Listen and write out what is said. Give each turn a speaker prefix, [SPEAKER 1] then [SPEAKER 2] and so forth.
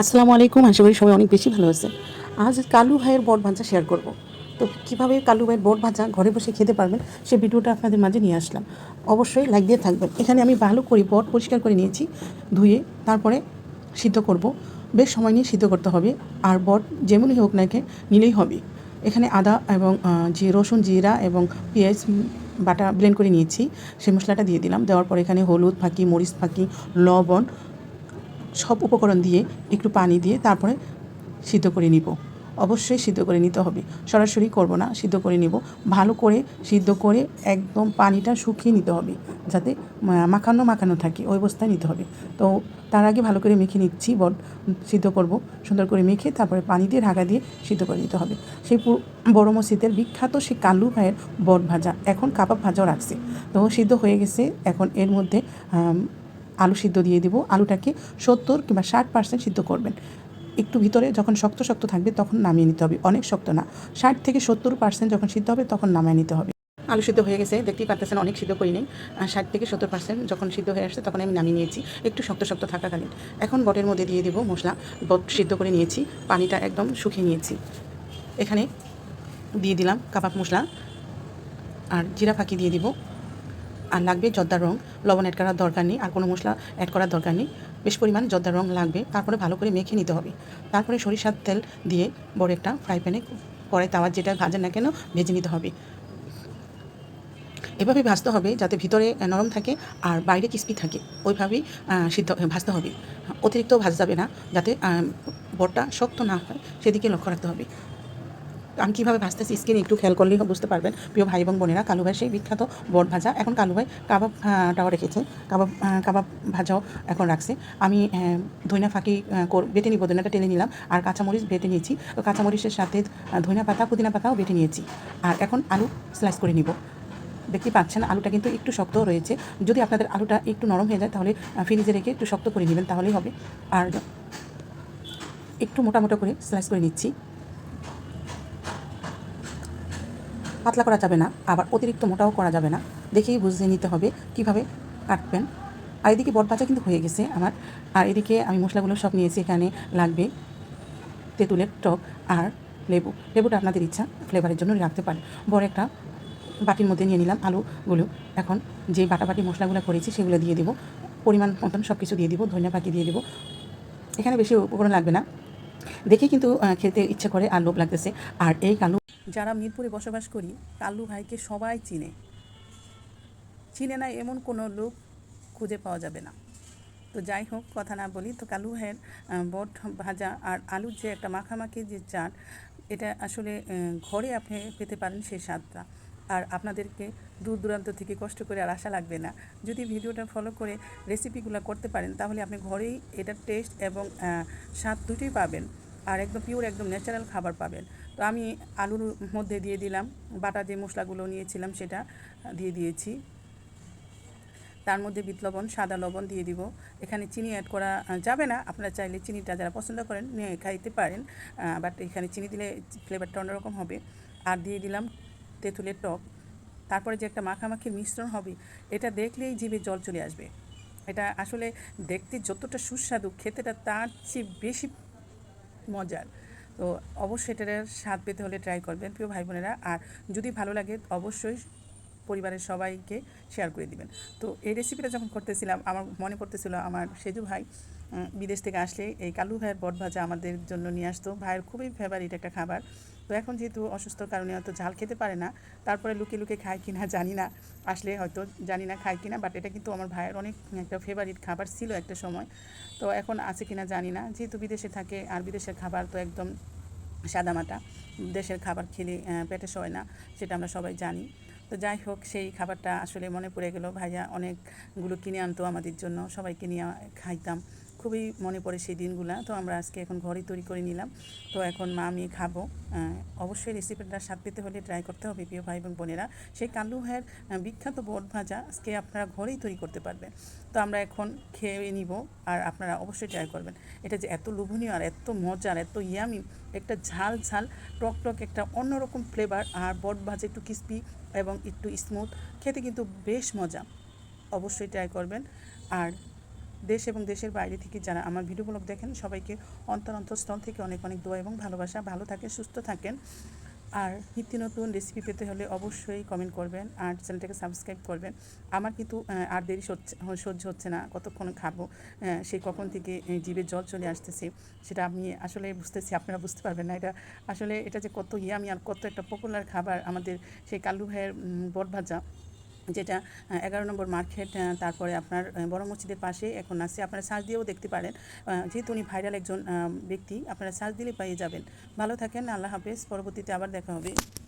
[SPEAKER 1] আসসালামু আলাইকুম, আশা করি সবাই অনেক বেশি ভালো আছে। আজ কালু ভাইয়ের বট ভাজা শেয়ার করব। তো কীভাবে কালু ভাইয়ের বট ভাজা ঘরে বসে খেতে পারবেন সেই ভিডিওটা আপনাদের মাঝে নিয়ে আসলাম। অবশ্যই লাইক দিয়ে থাকবেন। এখানে আমি ভালো করে বট পরিষ্কার করে নিয়েছি, ধুয়ে তারপরে সিদ্ধ করব। বেশ সময় নিয়ে সিদ্ধ করতে হবে, আর বট যেমনই হোক না কে নিলেই হবে। এখানে আদা এবং যে রসুন জিরা এবং পেঁয়াজ বাটা ব্লেন্ড করে নিয়েছি। সেই মশলাটা দিয়ে দিলাম। দেওয়ার পর এখানে হলুদ ফাঁকি, মরিচ ফাঁকি, লবণ সব উপকরণ দিয়ে একটু পানি দিয়ে তারপরে সিদ্ধ করে নিব। অবশ্যই সিদ্ধ করে নিতে হবে। সরাসরি করব না, সিদ্ধ করে নিব। ভালো করে সিদ্ধ করে একদম পানিটা শুকিয়ে নিতে হবে, যাতে মাখানো মাখানো থাকে, ওই অবস্থায় নিতে হবে। তো তার আগে ভালো করে মেখে নিচ্ছি বট সিদ্ধ করব। সুন্দর করে মেখে তারপরে পানি দিয়ে ঢাকা দিয়ে সিদ্ধ করে নিতে হবে। সেই বড় মসজিদের বিখ্যাত সেই কালু ভাইয়ের বট ভাজা, এখন কাবাব ভাজাও রাখছে। তো সিদ্ধ হয়ে গেছে, এখন এর মধ্যে আলু সিদ্ধ দিয়ে দিব। আলুটাকে সত্তর কিংবা ষাট পার্সেন্ট সিদ্ধ করবেন। একটু ভিতরে যখন শক্ত শক্ত থাকবে তখন নামিয়ে নিতে হবে। অনেক শক্ত না। ষাট থেকে সত্তর পার্সেন্ট যখন সিদ্ধ হবে তখন নামিয়ে নিতে হবে। আলু সিদ্ধ হয়ে গেছে। দেখতেই পাচ্ছেন অনেক সিদ্ধ করি নেই। ষাট থেকে সত্তর পার্সেন্ট যখন সিদ্ধ হয়ে আসছে তখন আমি নামিয়ে নিয়েছি। একটু শক্ত শক্ত থাকাকালীন। এখন বটের মধ্যে দিয়ে দেবো মশলা। বট সিদ্ধ করে নিয়েছি। পানিটা একদম শুকিয়ে নিয়েছি। এখানে দিয়ে দিলাম কাবাব মশলা। আর জিরা ফাঁকি দিয়ে দিব। আর লাগবে জর্দার রং। লবণ অ্যাড করার দরকার নেই, আর কোনো মশলা অ্যাড করার দরকার নেই। বেশ পরিমাণ জর্দার রং লাগবে, তারপরে ভালো করে মেখে নিতে হবে। তারপরে সরিষার তেল দিয়ে বড় একটা ফ্রাই প্যানে পরে তাওয়ার যেটা ভাজে না কেন ভেজে নিতে হবে। এভাবে ভাজতে হবে যাতে ভিতরে নরম থাকে আর বাইরে ক্রিস্পি থাকে। ওইভাবেই সিদ্ধ ভাজতে হবে। অতিরিক্ত ভাজ যাবে না, যাতে বড়টা শক্ত না হয়, সেদিকে লক্ষ্য রাখতে হবে। আমি কীভাবে ভাজতেছি স্কিন একটু খেয়াল করলেই বুঝতে পারবেন। প্রিয় ভাই এবং বোনেরা, কালু ভাই সেই বিখ্যাত বট ভাজা। এখন কালু ভাই কাবাবটাও রেখেছে। কাবাব কাবাব ভাজাও এখন রাখছে। আমি ধইনা ফাঁকি বেটে নিব, ধইনাটা টেনে নিলাম। আর কাঁচামরিচ বেটে নিয়েছি। তো কাঁচামরিচের সাথে ধইনা পাতা, পুদিনা পাতাও বেটে নিয়েছি। আর এখন আলু স্লাইস করে নিব। দেখতে পাচ্ছেন, আলুটা কিন্তু একটু শক্ত রয়েছে। যদি আপনাদের আলুটা একটু নরম হয়ে যায়, তাহলে ফ্রিজে রেখে একটু শক্ত করে নেবেন, তাহলেই হবে। আর একটু মোটা মোটা করে স্লাইস করে নিচ্ছি। পাতলা করা যাবে না, আবার অতিরিক্ত মোটাও করা যাবে না। দেখেই বুঝে নিতে হবে কীভাবে কাটবেন। আর এদিকে বট ভাজা কিন্তু হয়ে গেছে আমার। আর এদিকে আমি মশলাগুলো সব নিয়েছি, এখানে লাগবে তেঁতুলের টক আর লেবু। লেবুটা আপনাদের ইচ্ছা, ফ্লেভারের জন্য রাখতে পারেন। বড় একটা বাটির মধ্যে নিয়ে নিলাম আলুগুলো। এখন যে বাটাবাটি মশলাগুলো করেছি সেগুলো দিয়ে দেবো। পরিমাণ মতন সব কিছু দিয়ে দিব, ধনিয়া পাখি দিয়ে দিব। এখানে বেশি উপকরণ লাগবে না। দেখে কিন্তু খেতে ইচ্ছে করে আর লোভ লাগতেছে। আর এই কালু যারা মিরপুরে বসবাস করি কালু ভাইকে সবাই চিনে। চিনে না এমন কোনো লোক খুঁজে পাওয়া যাবে না। তো যাই হোক, কথা না বলি, তো কালু ভাইয়ের বট ভাজা আর আলুর যে একটা মাখামাখি যে চাট, এটা আসলে ঘরে আপনি পেতে পারেন সেই স্বাদটা। আর আপনাদেরকে দূর দূরান্ত থেকে কষ্ট করে আর আশা লাগবে না। যদি ভিডিওটা ফলো করে রেসিপিগুলো করতে পারেন, তাহলে আপনি ঘরেই এটার টেস্ট এবং স্বাদ দুটোই পাবেন। আর একদম পিওর একদম ন্যাচারাল খাবার পাবেন। তো আমি আলুর মধ্যে দিয়ে দিলাম, বাটা যে মশলাগুলো নিয়েছিলাম সেটা দিয়ে দিয়েছি। তার মধ্যে বিট লবণ, সাদা লবণ দিয়ে দিব। এখানে চিনি অ্যাড করা যাবে না, আপনারা চাইলে চিনিটা যারা পছন্দ করেন নিয়ে খাইতে পারেন বাট এখানে চিনি দিলে ফ্লেভারটা অন্যরকম হবে। আর দিয়ে দিলাম তেঁতুলের টক। তারপরে যে একটা মাখামাখির মিশ্রণ হবে, এটা দেখলেই জিভে জল চলে আসবে। এটা আসলে দেখতে যতটা সুস্বাদু, খেতেটা তার চেয়ে বেশি মজার। তো অবশ্যই এটার স্বাদ পেতে হলে ট্রাই করবেন, প্রিয় ভাই বোনেরা আর যদি ভালো লাগে, অবশ্যই পরিবারের সবাইকে শেয়ার করে দিবেন। তো এই রেসিপিটা যখন করতেছিলাম, আমার মনে পড়তেছিল আমার সেজু ভাই বিদেশ থেকে আসলে এই কালু ভাইয়ের বট ভাজা আমাদের জন্য নিয়ে আসতো। ভাইয়ের খুবই ফেভারিট একটা খাবার। তো এখন যেহেতু অসুস্থ, কারণে হয়তো ঝাল খেতে পারে না। তারপরে লুকে লুকে খায় কিনা জানি না। আসলে হয়তো জানি না খায় কিনা বাট এটা কিন্তু আমার ভাইয়ের অনেক একটা ফেভারিট খাবার ছিল একটা সময়। তো এখন আছে কিনা জানি না। যেহেতু বিদেশে থাকে, আর বিদেশের খাবার তো একদম সাদামাটা দেশের খাবার খেলে পেটে সয় না, সেটা আমরা সবাই জানি। তো যাই হোক, সেই খাবারটা আসলে মনে পড়ে গেল, ভাইয়া অনেকগুলো কিনে আনতো আমাদের জন্য, সবাইকে নিয়ে খাইতাম। খুবই মনে পড়ে সেই দিনগুলো। তো আমরা আজকে এখন ঘরেই তৈরি করে নিলাম। তো এখন মা, আমি খাব। অবশ্যই রেসিপিটা স্বাদ পেতে হলে ট্রাই করতে হবে প্রিয় ভাই এবং বোনেরা। সেই কালু ভাইয়ের বিখ্যাত বট ভাজা আজকে আপনারা ঘরেই তৈরি করতে পারবেন। তো আমরা এখন খেয়ে নিব আর আপনারা অবশ্যই ট্রাই করবেন। এটা যে এত লোভনীয় আর এত মজার, এত ইয়ামি একটা ঝাল ঝাল, টক টক একটা অন্যরকম ফ্লেভার আর বট ভাজা একটু ক্রিস্পি এবং একটু স্মুথ খেতে কিন্তু বেশ মজা। অবশ্যই ট্রাই করবেন। আর দেশ এবং দেশের বাইরে থেকে যারা আমার ভিডিওগুলো দেখেন সবাইকে অন্তর অন্তঃস্থল থেকে অনেক অনেক দোয়া এবং ভালোবাসা। ভালো থাকেন সুস্থ থাকেন। আর নিত্য নতুন রেসিপি পেতে হলে অবশ্যই কমেন্ট করবেন আর চ্যানেলটাকে সাবস্ক্রাইব করবেন। আমার কিন্তু আর দেরি সহ্য- হচ্ছে না। কতক্ষণ খাব? সেই কখন থেকে জিভে জল চলে আসতেছে সেটা আমি আসলে বুঝতেছি আপনারা বুঝতে পারবেন না। এটা আসলে এটা যে কত ইয়ামি আর কত একটা পপুলার খাবার আমাদের সেই কালু ভাইয়ের উম, বটভাজা যেটা এগারো নম্বর মার্কেট তারপরে আপনার বড় মসজিদের পাশে এখন আছে। আপনারা সার্চ দিয়েও দেখতে পারেন। যেহেতু উনি ভাইরাল একজন ব্যক্তি, আপনারা সার্চ দিলে পেয়ে যাবেন। ভালো থাকেন, আল্লাহ হাফেজ। পরবর্তীতে আবার দেখা হবে।